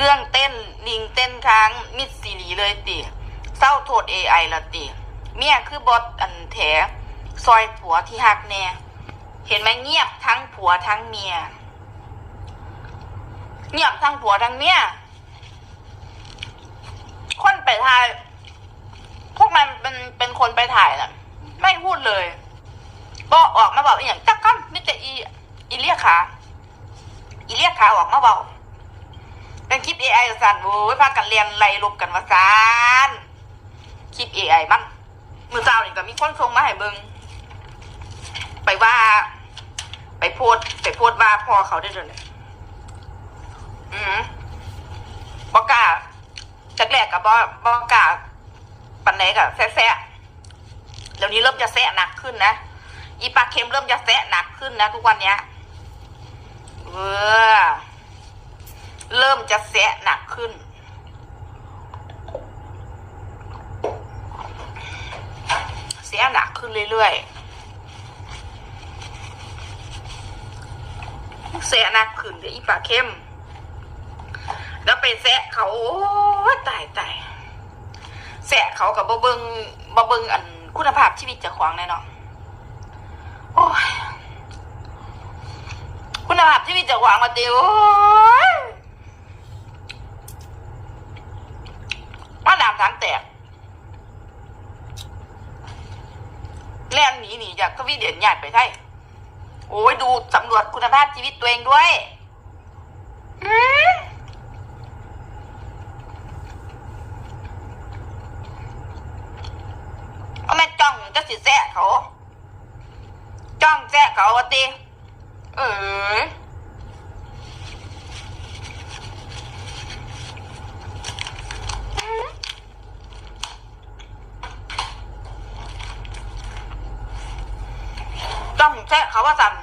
เรื่องเต้นลิงเต้นค้างมิดซีรีเลยติเศร้าโทษ AI ละติ เมียคือบอสอันแถซอยผัวที่หักแน่ เห็นไหมเงียบทั้งผัวทั้งเมีย เงียบทั้งผัวทั้งเมียคนไปถ่าย พวกมันเป็นเป็นคนไปถ่ายน่ะไม่พูดเลยบอกออกมาบอกอย่างจักกั้มมิแต่อีอีเลียขาอีเลียขาออกมาบอก เป็นคลิป AI สันโว้ยพากันเรียนไล่ลบกันว่าซานคลิป AI มันมือเจ้านี่ก็มีคนส่งมาให้เบิงไปว่า ไปโพดไปโพดว่าพ่อเขาได้เลยอืมบอกล้าจากแรกกับบอกบอกล้าปันไหนกับแซะๆเดี๋ยวนี้เริ่มจะแซะหนักขึ้นนะอีปลาเค็มเริ่มจะแซะหนักขึ้นนะทุกวันเนี้ยเออ เริ่มจะแสะหนักขึ้นเสียหนักขึ้นเรื่อยๆเสียหนักขึ้นเดี๋ยวอีปลาเข้ม แล้วไปแสะเขาตายตายแสะเขากับบะเบิงบะเบิงอันคุณภาพชีวิตจะขวางแน่นาะโอ้ยคุณภาพชีวิตจะขวางมาติวโอ้ย ว่าน้ำทางแตกแล่นหนีหนีจากทวีเดียนญาติไปไทยโอ้ยดูสำรวจคุณภาพชีวิตตัวเองด้วยอืมเอาแม่จ้องจะสิแซะเขา จ้องแซะเขาวะติเออ แช่เขาว่าสั่น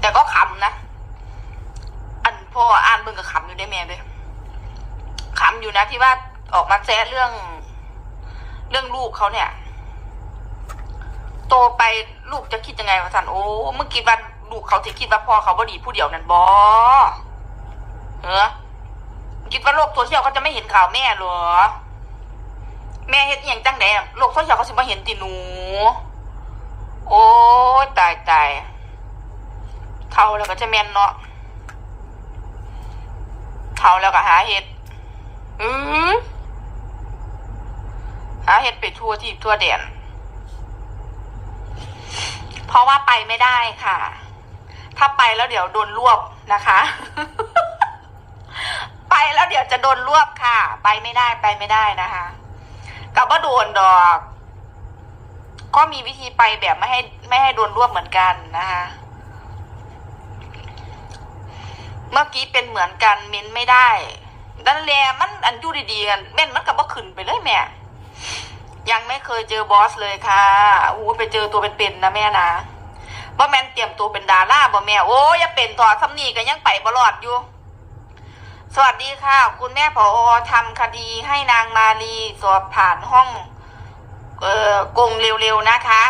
แต่ก็ขำนะ อันพ่ออ่านเบิ่งกับขำอยู่ได้แม่เลยขำอยู่นะที่ว่าออกมาแซะเรื่อง เรื่องลูกเขาเนี่ย โตไปลูกจะคิดยังไงวะสันโอ้เมื่อกี้วันลูกเขาจะคิดว่าพ่อเขาบ่ดีผู้เดียวนั่นบอเออ คิดว่าโลกโซเชียลเขาจะไม่เห็นข่าวแม่เหรอ แม่เฮ็ดอย่างจังไดอะโลกโซเชียลเขาสิมาเห็นติหนู โอ้ยตายตายเท่าแล้วก็จะแมนเนาะเท่าแล้วก็หาเห็ดอือหาเห็ดไปทั่วที่ทั่วแดนเพราะว่าไปไม่ได้ค่ะ ถ้าไปแล้วเดี๋ยวโดนรวบนะคะ แล้วเดี๋ยวจะโดนรวบค่ะ ไปไม่ได้ไปไม่ได้นะคะกับว่าโดนดอก ก็มีวิธีไปแบบไม่ให้ไม่ให้โดนรวบเหมือนกันนะคะเมื่อกี้เป็นเหมือนกันเม้นไม่ได้ดันแลมันอันยู่ดีๆกันเม่นมันกับว่าขึ้นไปเลยแม่ยังไม่เคยเจอบอสเลยค่ะอู้ไปเจอตัวเป็นๆนะแม่นะบ่แมนเตรียมตัวเป็นดาราบ่แม่ โอ้ยอย่าเป็นถอดสำนีกันยังไปบ่รอดอยู่ วัสดีค่ะ คุณแม่ผอทำคดีให้นางมาลีสอบผ่านห้องเอ่อกงเร็วๆนะคะ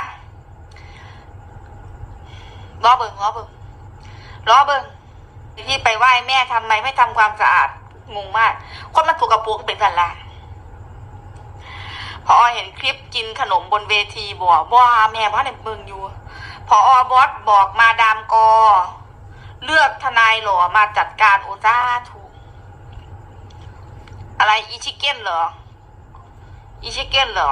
รอเบิงรอเบิงรอเบิงที่ไปไหว้แม่ทำไมไม่ทำความสะอาดงงมากคนมันถูกกระปุกเป็นสันละพอเห็นคลิปกินขนมบนเวทีบอกว่าแม่ว่าในเมืองอยู่พอบอสบอกมาดามกอ เลือกทนายหล่อมาจัดการโอจ้าถู อะไรอีชิเก้นเหรอ อีชิเก้นเหรอ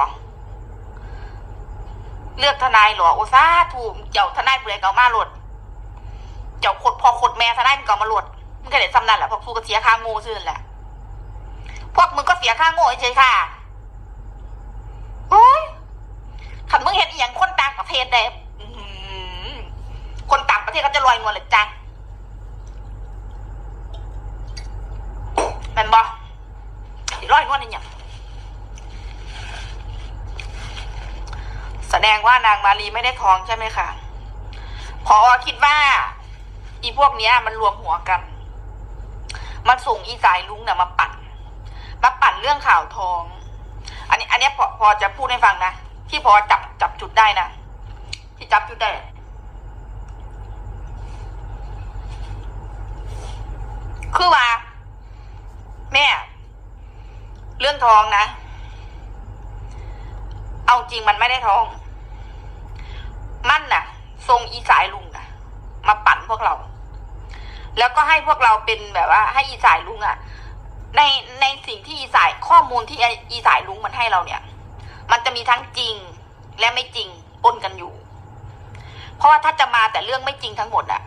เลือกทนายเหรอ โอซาถูกเจ้าทนายเปลือยเก่ามาหลด เจ้าขดพอขดแม่ทนายมันเก่ามาหลดมึงก็เด็ดซ้ำนั่นแหละพวกกูก็เสียค่าโง่ซื่อนั่นแหละ พวกมึงก็เสียค่าโง่เฉยค่ะโอ้ยขันมึงเห็นอหย่างคนต่างประเทศได้คนต่างประเทศก็จะลอยงวเลยจ้ะแมนบอ ร้อยงวดนี่ยังแสดงว่านางมารีไม่ได้ท้องใช่ไหมคะพอคิดว่า อีพวกเนี้ย มันรวมหัวกัน มันส่งอีสายลุงเนี่ยมาปั่น มาปั่นเรื่องข่าวทอง อันนี้ อันนี้พอพอจะพูดให้ฟังนะ ที่พอจับจับจุดได้นะ ที่จับอยู่ได้คือว่า แม่ เรื่อง ท้องนะ เอาจริงมันไม่ได้ท้อง มันน่ะ ทรงอีสายลุงน่ะ มาปั่นพวกเรา แล้วก็ให้พวกเราเป็นแบบว่า ให้อีสายลุงอะ ในในสิ่งที่อีสายข้อมูลที่อีสายลุงมันให้เราเนี่ย มันจะมีทั้งจริงและไม่จริงปนกันอยู่ เพราะว่าถ้าจะมาแต่เรื่องไม่จริงทั้งหมดอะ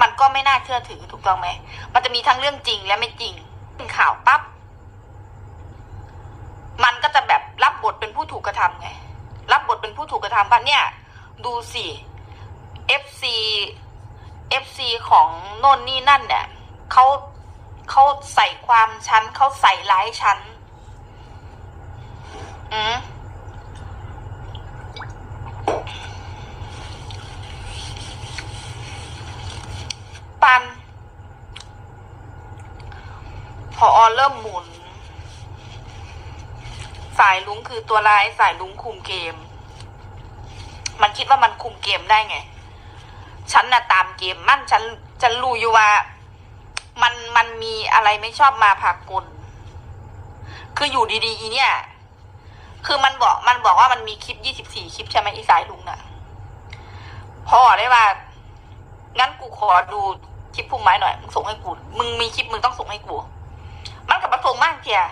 มันก็ไม่น่าเชื่อถือถูกต้องไหม มันจะมีทั้งเรื่องจริงและไม่จริงเป็นข่าวปั๊บ มันก็จะแบบรับบทเป็นผู้ถูกกระทำไง รับบทเป็นผู้ถูกกระทำว่าเนี่ย ดูสิ FC FC ของโน่นนี่นั่นเนี่ยเขาเขาใส่ความฉันเขาใส่ร้ายฉันอืมปันพอเริ่มหมุน สายลุงคือตัวร้ายสายลุงคุมเกม มันคิดว่ามันคุมเกมได้ไง ฉันน่ะตามเกมมั่นฉันฉันรู้อยู่ว่า มันมันมีอะไรไม่ชอบมาพากลคืออยู่ดีๆอีเนี่ย คือมันบอกมันบอกว่ามันมีคลิปยี่สิบสี่คลิปใช่ไหมอีสายลุงน่ะพอได้ว่า งั้นกูขอดูคลิปพุ่มไม้หน่อย มึงส่งให้กู มึงมีคลิปมึงต้องส่งให้กู มันกับประสงมากเทีย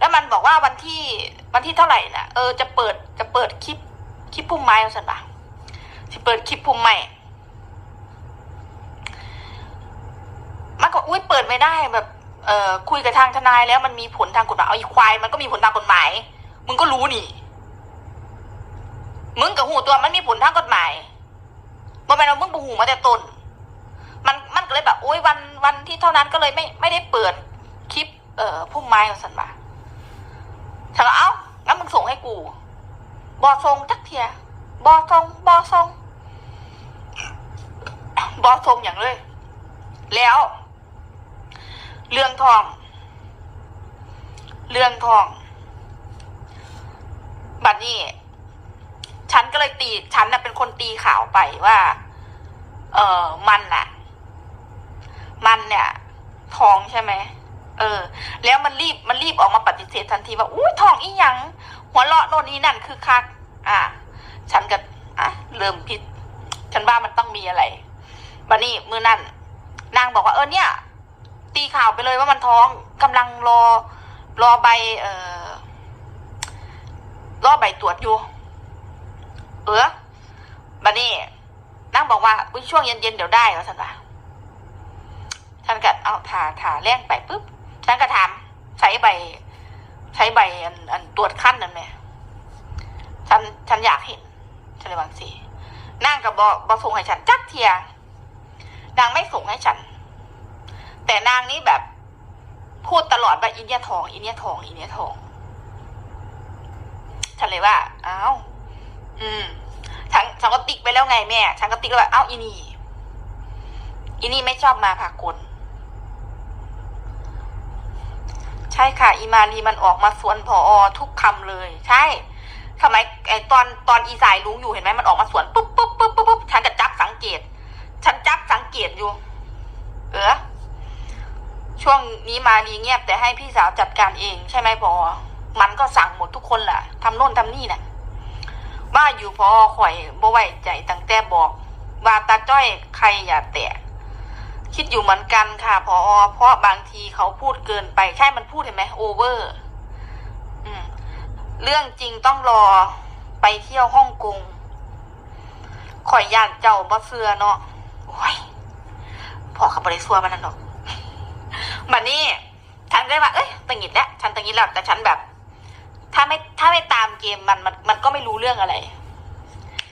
แล้วมันบอกว่าวันที่วันที่เท่าไหร่น่ะเออจะเปิดจะเปิดคลิปคลิปพุ่มไม้เอาสันปะจะเปิดคลิปพุ่มไม้มันก็อุ้ยเปิดไม่ได้แบบเอ่อคุยกับทางทนายแล้วมันมีผลทางกฎหมายเอาอีควายมันก็มีผลทางกฎหมาย มึงก็รู้นี่ มึงกับหูตัวมันมีผลทางกฎหมายบ่แม่นว่ามึงบ่หูมาแต่ต้นมันมันก็เลยแบบโอ้ยวันวันที่เท่านั้นก็เลยไม่ไม่ได้เปิดคลิป เอ่อพุ่มไม้ของสันมา ฉันก็เอ้างั้นมึงส่งให้กู บอทรงจักเทีย บอทรง บอทรง บอทรงอย่างเลย แล้ว เรื่องทอง เรื่องทอง บัดนี้ ฉันก็เลยตี ฉันน่ะเป็นคนตีข่าวไปว่า เออมันน่ะ มันเนี่ย ทองใช่ไหม เออ แล้วมันรีบมันรีบออกมาปฏิเสธทันทีว่าอุ้ยท้องอีหยัง หัวเราะโน่นนี่นั่นคือคัก อะฉันก็อะเริ่มพิดฉันว่ามันต้องมีอะไรบัดนี้มือนั่นนางบอกว่าเออเนี่ย ตีข่าวไปเลยว่ามันท้องกำลังรอรอใบ เอ่อรอใบตรวจอยู่ เออบัดนี้นางบอกว่าอุ๊ยช่วงเย็นๆเดี๋ยวได้แล้วฉันว่าฉันก็เอาถ่าถ่าแรงไปปุ๊บ ฉันก็ถามใช้ใบ ใช้ใบอันอันตรวจขั้นนั่นไหมฉันฉันอยากเห็นฉันเลยบางสินางกับบอบอส่งให้ฉันจักเทียนางไม่ส่งให้ฉัน แต่นางนี่แบบพูดตลอดว่าอินเดียทองอินเดียทองอินเดียทองฉันเลยว่าอ้าวอืมฉันฉันก็ติ๊กไปแล้วไงแม่ ฉันก็ติ๊กแล้วว่าอ้าวอีนี่อีนี่ไม่ชอบมาพากล ใช่ค่ะ อีมารีมันออกมาสวนพออทุกคำเลย ใช่ทำไมไอตอนตอนอีสายลุงอยู่เห็นไหมมันออกมาสวนปุ๊บปุ๊บปุ๊บปุ๊บปุ๊บฉันก็จับสังเกต ฉันจับสังเกตอยู่ เออช่วงนี้มารีเงียบแต่ให้พี่สาวจัดการเอง ใช่ไหมพอมันก็สั่งหมดทุกคนแหละทำโน่นทำนี่น่ะว่าอยู่พอข่อยบ่ไว้ใจตั้งแต่บอกว่าตาจ้อยใครอย่าแตะ คิดอยู่เหมือนกันค่ะพอเพราะบางทีเขาพูดเกินไปใช่มันพูดเห็นไหมโอเวอร์เรื่องจริงต้องรอไปเที่ยวฮ่องกงข่อยย่านเจ้าบ่เสือเนาะโอ้ยพอขาบริสัวมันนั่นหรอกบัดนี้ฉันได้ว่าเอ้ยตังหิดแล้วฉันตังหิดแล้วแต่ฉันแบบ ถ้าไม่ถ้าไม่ตามเกมมันมันมันก็ไม่รู้เรื่องอะไร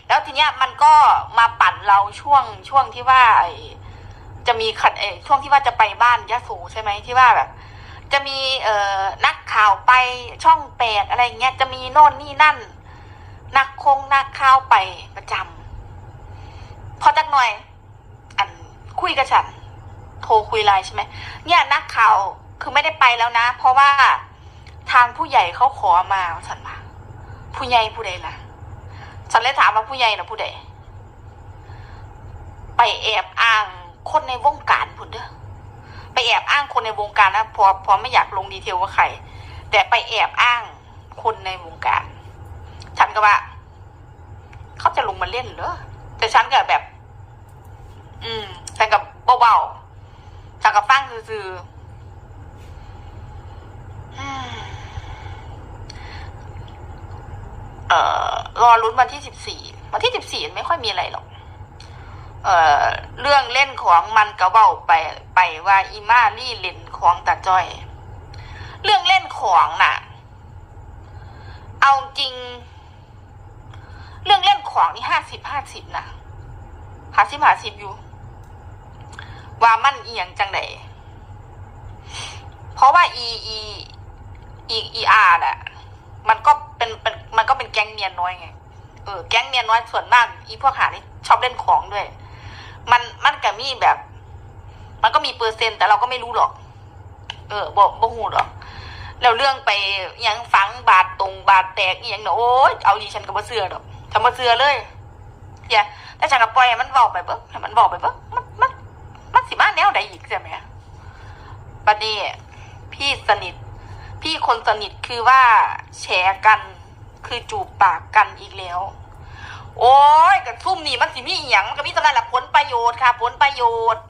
แล้วทีเนี้ยมันก็มาปั่นเราช่วงช่วงที่ว่าไอ จะมีขัดเออช่วงที่ว่าจะไปบ้านยะโสใช่ไหมที่ว่าแบบ จะมีเอ่อนักข่าวไปช่องแปดอะไรเงี้ยจะมีโน่นนี่นั่น นักคงนักข่าวไปประจำพอจักหน่อย อันคุยกับฉัน โทรคุยไลน์ใช่ไหมเนี่ยนักข่าวคือไม่ได้ไปแล้วนะ เพราะว่าทางผู้ใหญ่เขาขอมาสันมาผู้ใหญ่ผู้ใดล่ะฉันเลยถามว่าผู้ใหญ่นะผู้ใดไปแอบอ้าง คนในวงการพุ่นเด้อไปแอบอ้างคนในวงการนะพอพอไม่อยากลงดีเทลว่าใครแต่ไปแอบอ้างคนในวงการ ฉันก็ว่าเขาจะลงมาเล่นเหรอแต่ฉันก็แบบ อืมฉันกับเบาๆฉันกับฟังซื่อๆอืมเอ่อรอลุ้นวันที่สิบสี่วันที่สิบสี่ไม่ค่อยมีอะไรหรอก เอ่อเรื่องเล่นของมันก็เบาไปไปว่าอีมาลี่เล่นของตาจ้อย เรื่องเล่นของน่ะ เอาจริง เรื่องเล่นของนี่ห้าสิบห้าสิบนะห้าสิบห้าสิบอยู่ ว่ามันเอียงจังไดเพราะว่าอีอีอีอีอาร์น่ะ มันก็เป็นเป็นมันก็เป็นแก๊งเนียนน้อยไงเออแก๊งเนียนน้อยส่วนมากอีพวกหานี่ชอบเล่นของด้วย มันมันก็มีแบบ มันก็มีเปอร์เซ็นต์แต่เราก็ไม่รู้หรอก เออบอกบ่หูหรอกแล้วเรื่องไปยังฝังบาดตรงบาดแตกอหยังเนาะโอ้ยเอาดีฉันก็บ่เสือดอกฉันบ่เสือเลยอย่าแต่ฉันก็ปล่อยให้มันบอกไปเบิ่งให้มันบอกไปเบิ่งมันมันมันสิมาแนวใดอีกใช่ไหมบัดนี้พี่สนิท พี่คนสนิทคือว่าแชร์กันคือจูบปากกันอีกแล้ว โอ้ยกับทุ่มนี่มันสิมีอหย่างมันก็มีสำนักหละผลประโยชน์ค่ะ ผลประโยชน์